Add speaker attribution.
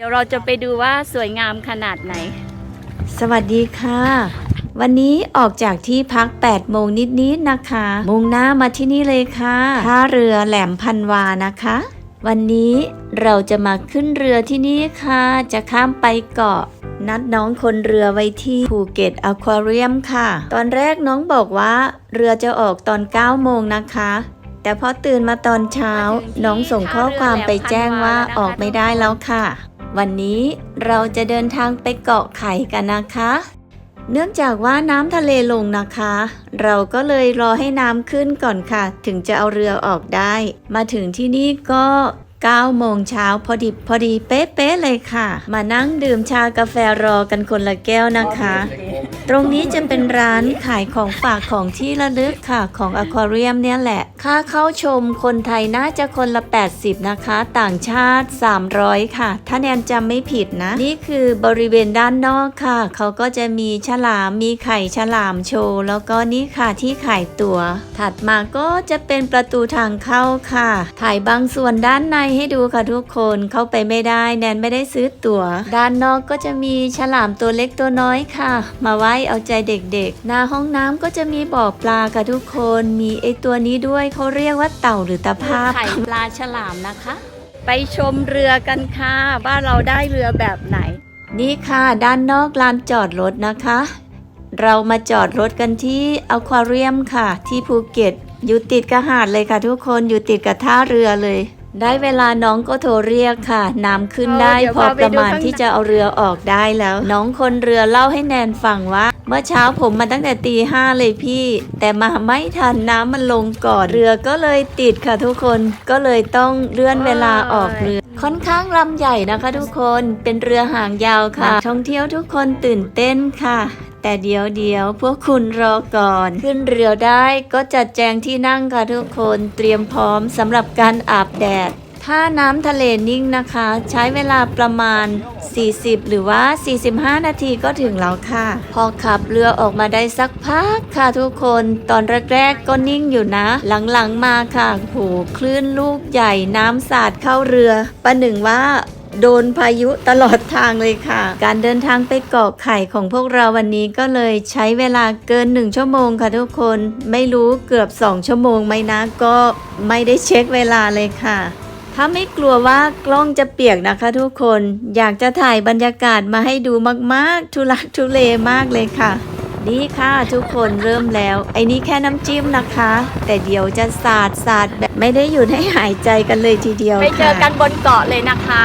Speaker 1: เดี๋ยวเราจะไปดูว่าสวยงามขนาดไหน
Speaker 2: สวัสดีค่ะ วันนี้ออกจากที่พัก 8 โมงนิดๆนะคะ มุ่งหน้ามาที่นี่เลยค่ะท่าเรือแหลมพันวานะคะ วันนี้เราจะมาขึ้นเรือที่นี่ค่ะ จะข้ามไปเกาะ นัดน้องคนเรือไว้ที่ภูเก็ตอควาเรียมค่ะ ตอนแรกน้องบอกว่า เรือจะออกตอน 9 โมงนะคะแต่พอตื่นมาตอนเช้า น้องส่งข้อความไปแจ้งว่าออกไม่ได้แล้วค่ะ วันนี้เราจะเดินทางไปเกาะไข่กันนะคะ เนื่องจากว่าน้ำทะเลลงนะคะ เราก็เลยรอให้น้ำขึ้นก่อนค่ะ ถึงจะเอาเรือออกได้ มาถึงที่นี่ก็ 9โมงเช้าพอดีพอดีเป๊ะๆเลยค่ะ มานั่งดื่มชากาแฟรอกันคนละแก้วนะคะ ตรงนี้จะเป็นร้านขายของฝากของที่ระลึกค่ะของอควาเรียมเนี่ยแหละ ค่าเข้าชมคนไทยน่าจะคนละ 80 นะคะ ต่างชาติ 300 ค่ะ ถ้าแนนจำไม่ผิดนะ นี่คือบริเวณด้านนอกค่ะ เขาก็จะมีฉลามมีไข่ฉลามโชว์ แล้วก็นี่ค่ะที่ขายตัว๋วถัดมาก็จะเป็นประตูทางเข้าค่ะ ถ่ายบางส่วนด้านในให้ดูค่ะทุกคนเข้าไปไม่ได้ แนนไม่ได้ซื้อตัว๋ว ด้านนอกก็จะมีฉลามตัวเล็กตัวน้อยค่ะ มาไว้เอาใจเด็กๆ หน้าห้องน้ำก็จะมีบ่อปลาค่ะทุกคนมีไอตัวนี้ด้วยเขาเรียกว่าเต่าหรือตะภาพ
Speaker 1: ไข่ปลาฉลามนะคะ ไปชมเรือกันค่ะว่าเราได้เรือแบบไหน
Speaker 2: นี่ค่ะด้านนอกลานจอดรถนะคะ เรามาจอดรถกันที่อควาเรียมค่ะ ที่ภูเก็ตอยู่ติดกับหาดเลยค่ะทุกคนอยู่ติดกับท่าเรือเลย ได้เวลาน้องก็โทรเรียกค่ะ น้ำขึ้นได้
Speaker 1: เออเดี๋ยว
Speaker 2: พอ
Speaker 1: พาไป
Speaker 2: ประมาณ
Speaker 1: ดูข้างใน
Speaker 2: ที่จะเอาเรือออกได้แล้ว น้องคนเรือเล่าให้แนนฟังว่า เมื่อเช้าผมมาตั้งแต่ตีห้าเลยพี่ แต่มาไม่ทันน้ำมันลงก่อนเรือก็เลยติดค่ะทุกคนก็เลยต้องเลื่อนเวลาออกเรือ ค่อนข้างลำใหญ่นะคะทุกคนเป็นเรือหางยาวค่ะท่องเที่ยวทุกคนตื่นเต้นค่ะ แต่เดี๋ยวเดี๋ยวพวกคุณรอก่อน ขึ้นเรือได้ก็จัดแจงที่นั่งค่ะทุกคนเตรียมพร้อมสำหรับการอาบแดด ถ้าน้ำทะเลนิ่งนะคะ ใช้เวลาประมาณ 40 หรือว่า 45 นาทีก็ถึงแล้วค่ะ พอขับเรือออกมาได้สักพักค่ะทุกคนตอนแรกๆก็นิ่งอยู่นะ หลังๆมาค่ะโหคลื่นลูกใหญ่น้ำสาดเข้าเรือ ประหนึ่งว่าโดนพายุตลอดทางเลยค่ะ การเดินทางไปเกาะไข่ของพวกเราวันนี้ก็เลยใช้เวลาเกิน 1 ชั่วโมงค่ะทุกคน ไม่รู้เกือบ 2 ชั่วโมงไหมนะ ก็ไม่ได้เช็คเวลาเลยค่ะ ถ้าไม่กลัวว่ากล้องจะเปียกนะคะทุกคน อยากจะถ่ายบรรยากาศมาให้ดูมากๆ ทุลักทุเลมากเลยค่ะ นี่ค่ะทุกคนเริ่มแล้ว ไอ้นี้แค่น้ำจิ้มนะคะ แต่เดี๋ยวจะสาดสาดแบบไม่ได้หยุดให้หายใจกันเลยทีเดียว
Speaker 1: ไปเจอกันบนเกาะเลยนะคะ